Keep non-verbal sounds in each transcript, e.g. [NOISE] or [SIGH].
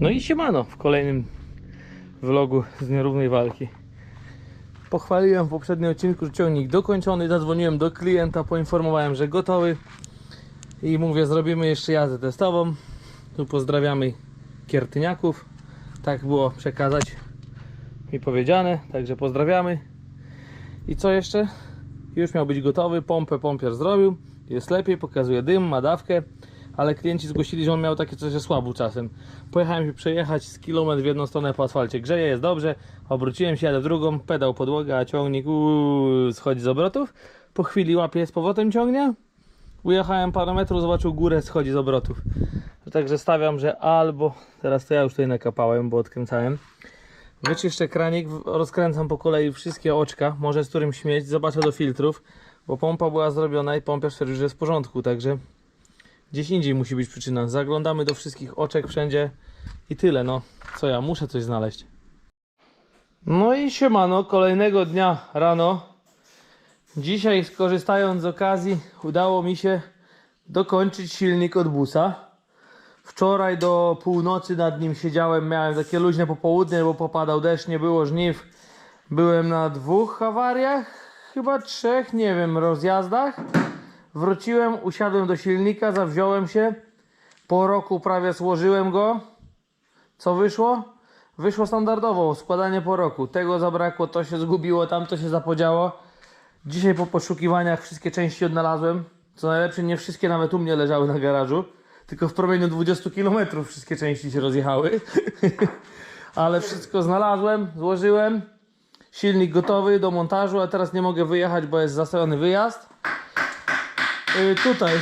No i siemano w kolejnym vlogu z nierównej walki. Pochwaliłem w poprzednim odcinku, że ciągnik dokończony, zadzwoniłem do klienta, poinformowałem, że gotowy i mówię, zrobimy jeszcze jazdę testową. Tu pozdrawiamy Kiertyniaków. Tak było przekazać mi powiedziane, także pozdrawiamy. I co jeszcze? Już miał być gotowy, pompę pompier zrobił, jest lepiej, pokazuje dym, ma dawkę, ale klienci zgłosili, że on miał takie coś, że słabo czasem. Pojechałem się przejechać z kilometr w jedną stronę po asfalcie, grzeje, jest dobrze, obróciłem się, jadę w drugą, pedał podłoga, a ciągnik uuu, schodzi z obrotów. Po chwili łapie z powrotem ciągnie, ujechałem parę metrów, zobaczył górę, schodzi z obrotów. Także stawiam, że albo, teraz to ja już tutaj nakapałem, bo odkręcałem. Wyczyszczę kranik, rozkręcam po kolei wszystkie oczka, może z którym śmieć, zobaczę do filtrów, bo pompa była zrobiona i pompa stwierdził, że jest w porządku, także gdzieś indziej musi być przyczyna. Zaglądamy do wszystkich oczek wszędzie i tyle, no. Co ja, muszę coś znaleźć. No i siemano, kolejnego dnia rano. Dzisiaj skorzystając z okazji udało mi się dokończyć silnik od busa. Wczoraj do północy nad nim siedziałem, miałem takie luźne popołudnie, bo popadał deszcz, nie było żniw. Byłem na dwóch awariach, chyba trzech, nie wiem, rozjazdach. Wróciłem, usiadłem do silnika, zawziąłem się. Po roku prawie złożyłem go. Co wyszło? Wyszło standardowo, składanie po roku. Tego zabrakło, to się zgubiło, tamto się zapodziało. Dzisiaj po poszukiwaniach wszystkie części odnalazłem. Co najlepsze, nie wszystkie nawet u mnie leżały na garażu. Tylko w promieniu 20 km wszystkie części się rozjechały. [LAUGHS] Ale wszystko znalazłem, złożyłem. Silnik gotowy do montażu, a teraz nie mogę wyjechać, bo jest zastawiony wyjazd. Yy, tutaj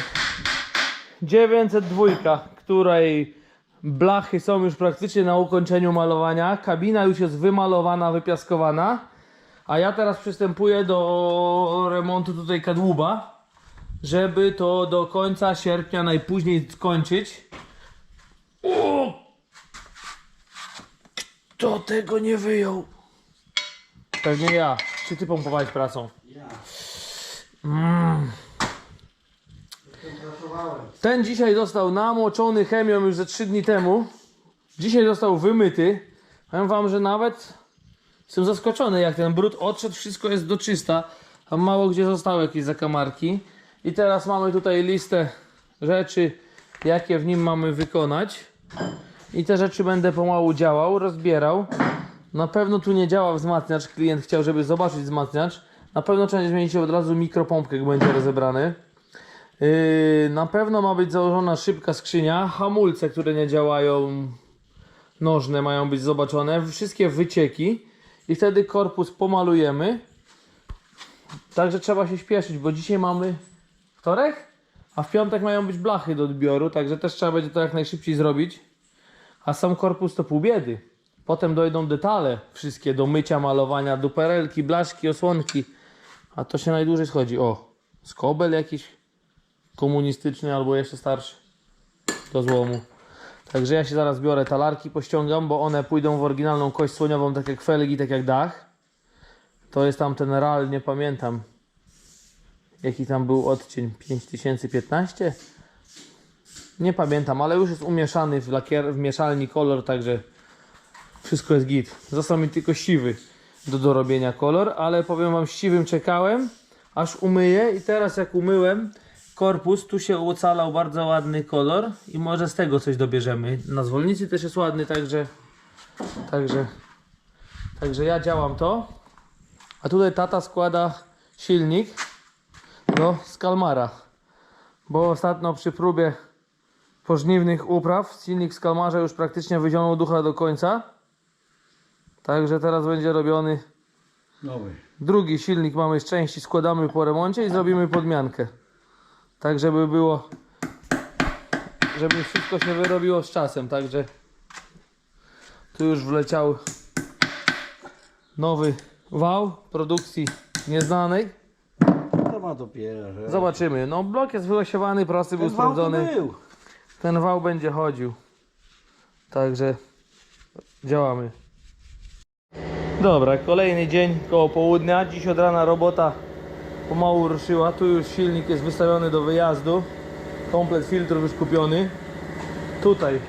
902, której blachy są już praktycznie na ukończeniu malowania. Kabina już jest wymalowana, wypiaskowana. A ja teraz przystępuję do remontu tutaj kadłuba, żeby to do końca sierpnia najpóźniej skończyć. O! Kto tego nie wyjął? Pewnie ja. Czy ty pompowałeś pracą? Mm. Ten dzisiaj został namoczony chemią już ze 3 dni temu. Dzisiaj został wymyty. Powiem wam, że nawet jestem zaskoczony, jak ten brud odszedł, wszystko jest do czysta. Tam mało gdzie zostały jakieś zakamarki. I teraz mamy tutaj listę rzeczy, jakie w nim mamy wykonać. I te rzeczy będę pomału działał, rozbierał. Na pewno tu nie działa wzmacniacz. Klient chciał, żeby zobaczyć wzmacniacz. Na pewno trzeba zmienić od razu mikropompkę, jak będzie rozebrany. Yy, na pewno ma być założona szybka skrzynia. Hamulce, które nie działają, nożne mają być zobaczone. Wszystkie wycieki. I wtedy korpus pomalujemy. Także trzeba się śpieszyć, bo dzisiaj mamy wtorek, a w piątek mają być blachy do odbioru, także też trzeba będzie to jak najszybciej zrobić. A sam korpus to pół biedy. Potem dojdą detale wszystkie do mycia, malowania, duperelki, blaszki, osłonki. A to się najdłużej schodzi. O, skobel jakiś komunistyczny albo jeszcze starszy do złomu. Także ja się zaraz biorę talarki, pościągam, bo one pójdą w oryginalną kość słoniową, tak jak felgi, tak jak dach. To jest tam ten RAL, nie pamiętam. Jaki tam był odcień? 5015? Nie pamiętam, ale już jest umieszany w, lakier, w mieszalni kolor, także wszystko jest git. Został mi tylko siwy do dorobienia kolor, ale powiem wam, siwym czekałem, aż umyję i teraz jak umyłem korpus, tu się ocalał bardzo ładny kolor i może z tego coś dobierzemy. Na zwolnicy też jest ładny, także także także ja działam to. A tutaj tata składa silnik do Skalmara. Bo ostatnio przy próbie pożniwnych upraw silnik w Skalmarze już praktycznie wyzionął ducha do końca. Także teraz będzie robiony Nowy. drugi silnik. Mamy z części, składamy po remoncie i zrobimy podmiankę. Tak żeby było, żeby wszystko się wyrobiło z czasem. Także tu już wleciał nowy wał produkcji nieznanej. To ma dopiero, że... Zobaczymy. No blok jest wyosiowany, prosty był Ten to sprawdzony. był. Ten wał będzie chodził. Także działamy. Dobra, kolejny dzień koło południa. Dziś od rana robota pomału ruszyła. Tu już silnik jest wystawiony do wyjazdu. Komplet filtrów już kupiony. Tutaj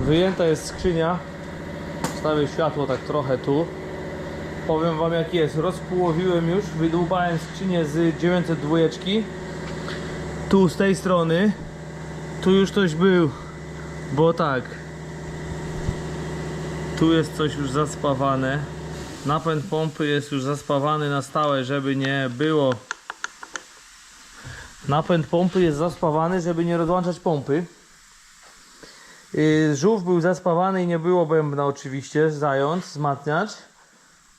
Wyjęta jest skrzynia. Wstawię światło tak trochę tu. Powiem wam jak jest. Rozpołowiłem już, wydłubałem skrzynię z 902. Tu z tej strony. Tu już ktoś był. Bo tak. Tu jest coś już zaspawane. Napęd pompy jest już zaspawany na stałe, żeby nie było. Napęd pompy jest zaspawany, żeby nie rozłączać pompy. Yy, Żółw był zaspawany i nie było bębna oczywiście, zając, wzmacniacz.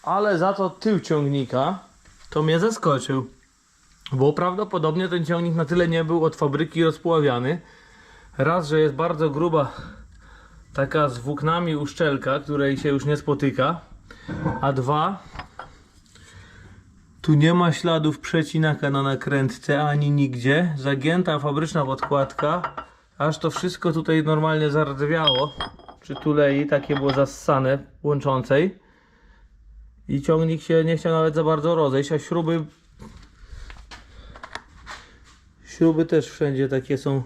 Ale za to tył ciągnika to mnie zaskoczył. Bo prawdopodobnie ten ciągnik na tyle nie był od fabryki rozpławiany. Raz, że jest bardzo gruba taka z włóknami uszczelka, której się już nie spotyka. A dwa, tu nie ma śladów przecinaka na nakrętce ani nigdzie. Zagięta fabryczna podkładka. Aż to wszystko tutaj normalnie zardzewiało. Przy tulei takie było zassane łączącej. I ciągnik się nie chciał nawet za bardzo rozejść, a śruby Śruby też wszędzie takie są.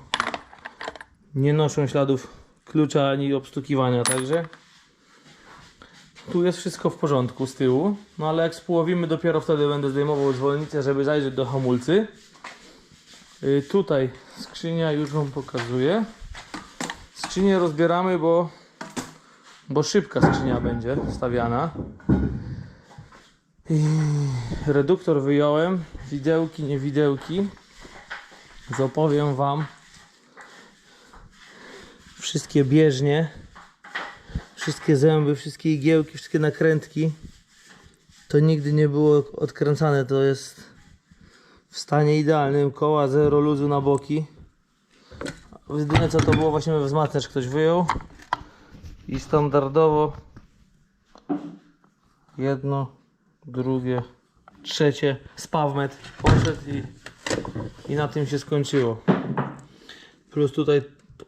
Nie noszą śladów klucza ani obstukiwania, także tu jest wszystko w porządku z tyłu. No ale jak społowimy, dopiero wtedy będę zdejmował zwolnicę, żeby zajrzeć do hamulcy. Yy, tutaj skrzynia już Wam pokazuję. Skrzynię rozbieramy, bo, bo szybka skrzynia będzie stawiana. I reduktor wyjąłem, widełki, nie widełki. Zapowiem Wam wszystkie bieżnie, wszystkie zęby, wszystkie igiełki, wszystkie nakrętki. To nigdy nie było odkręcane, to jest w stanie idealnym. Koła zero luzu na boki. Jedyne co to było właśnie wzmacniacz ktoś wyjął i standardowo jedno, drugie, trzecie spawmet poszedł i i na tym się skończyło. Plus tutaj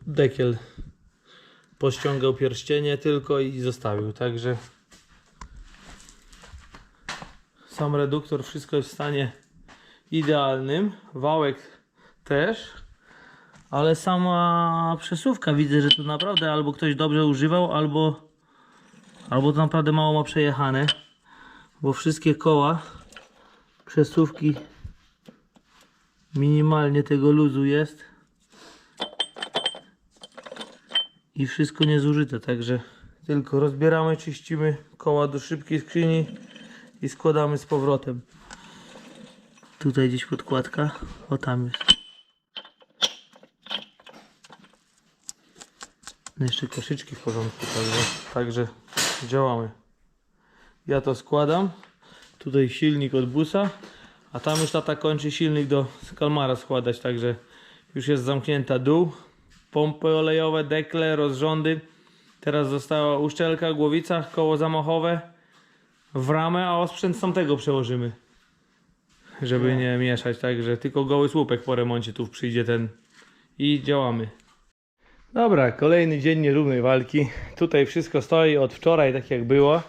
dekiel pościągał pierścienie tylko i zostawił. Także sam reduktor, wszystko jest w stanie idealnym. Wałek też. Ale sama przesuwka widzę, że tu naprawdę albo ktoś dobrze używał, albo, albo to naprawdę mało ma przejechane. Bo wszystkie koła przesuwki minimalnie tego luzu jest i wszystko niezużyte, także tylko rozbieramy, czyścimy koła do szybkiej skrzyni i składamy z powrotem. Tutaj gdzieś podkładka, o tam jest. No Jeszcze koszyczki w porządku, także, także działamy. Ja to składam. Tutaj silnik od busa. A tam już tata kończy silnik do Kalmara składać, także już jest zamknięta dół. Pompy olejowe, dekle, rozrządy. Teraz została uszczelka, głowica, koło zamachowe w ramę, a osprzęt z tamtego przełożymy. Żeby nie mieszać, także tylko goły słupek po remoncie tu przyjdzie ten i działamy. Dobra, kolejny dzień nierównej walki. Tutaj wszystko stoi od wczoraj tak jak było.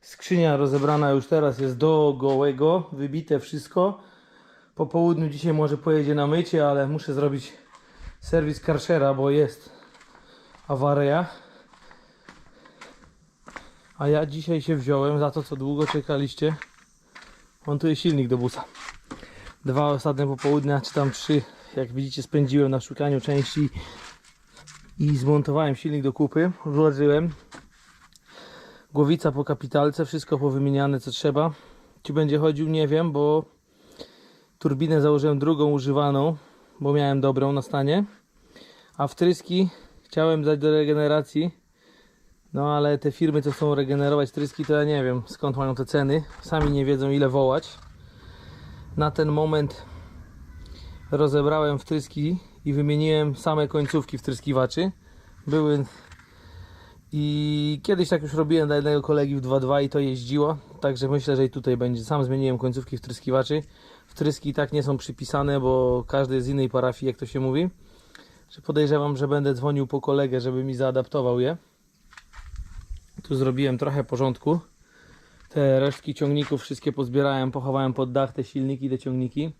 Skrzynia rozebrana już teraz jest do gołego, wybite wszystko. Po południu dzisiaj może pojedzie na mycie, ale muszę zrobić serwis Karszera, bo jest awaria. A ja dzisiaj się wziąłem za to, co długo czekaliście. Montuję silnik do busa. Dwa ostatnie popołudnia, czy tam trzy, jak widzicie, spędziłem na szukaniu części i zmontowałem silnik do kupy. Włożyłem, Głowica po kapitalce, wszystko powymieniane co trzeba. Czy będzie chodził, nie wiem, bo turbinę założyłem drugą używaną, bo miałem dobrą na stanie. A wtryski chciałem dać do regeneracji. No ale te firmy, co chcą regenerować tryski, to ja nie wiem skąd mają te ceny. Sami nie wiedzą ile wołać. Na ten moment rozebrałem wtryski i wymieniłem same końcówki wtryskiwaczy. Były i kiedyś tak już robiłem dla jednego kolegi w 2.2 i to jeździło, także myślę, że i tutaj będzie. Sam zmieniłem końcówki wtryskiwaczy. Wtryski i tak nie są przypisane, bo każdy z innej parafii, jak to się mówi. Że podejrzewam, że będę dzwonił po kolegę, żeby mi zaadaptował je. Tu zrobiłem trochę porządku. Te resztki ciągników wszystkie pozbierałem, pochowałem pod dach te silniki, te ciągniki.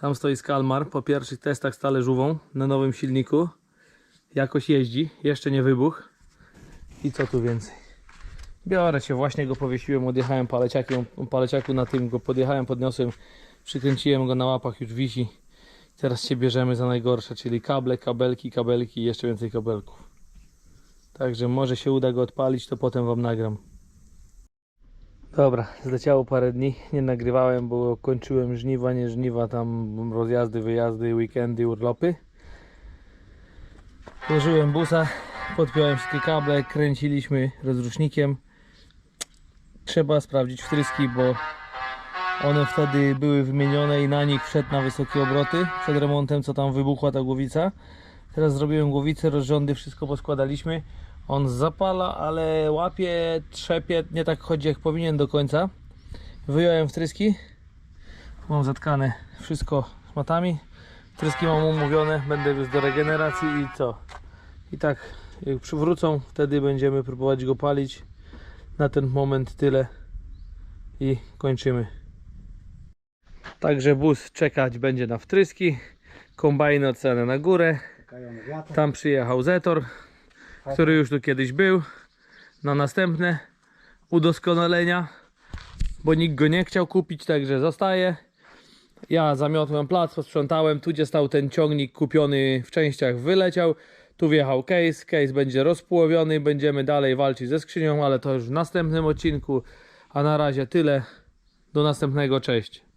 Tam stoi Skalmar po pierwszych testach z talerzówą na nowym silniku. Jakoś jeździ, jeszcze nie wybuch. I co tu więcej? Biorę się, właśnie go powiesiłem, odjechałem paleciakiem, paleciaku na tym go podjechałem, podniosłem, przykręciłem go na łapach, już wisi. Teraz się bierzemy za najgorsze, czyli kable, kabelki, kabelki i jeszcze więcej kabelków. Także może się uda go odpalić, to potem wam nagram. Dobra, zleciało parę dni, nie nagrywałem, bo kończyłem żniwa, nie żniwa, tam rozjazdy, wyjazdy, weekendy, urlopy. Włożyłem busa, podpiąłem wszystkie kable, kręciliśmy rozrusznikiem. Trzeba sprawdzić wtryski, bo one wtedy były wymienione i na nich wszedł na wysokie obroty przed remontem, co tam wybuchła ta głowica. Teraz zrobiłem głowicę, rozrządy, wszystko poskładaliśmy. On zapala, ale łapie, trzepie, nie tak chodzi jak powinien do końca. Wyjąłem wtryski. Mam zatkane wszystko matami. Wtryski mam umówione, będę już do regeneracji i co? I tak, jak przywrócą, wtedy będziemy próbować go palić. Na ten moment tyle i kończymy. Także bus czekać będzie na wtryski. Kombajny oceny na górę. Tam przyjechał Zetor, który już tu kiedyś był. Na następne udoskonalenia, bo nikt go nie chciał kupić, także zostaje. Ja zamiotłem plac, posprzątałem. Tu gdzie stał ten ciągnik kupiony w częściach wyleciał. Tu wjechał case, case będzie rozpułowiony. Będziemy dalej walczyć ze skrzynią, ale to już w następnym odcinku. A na razie tyle. Do następnego, cześć.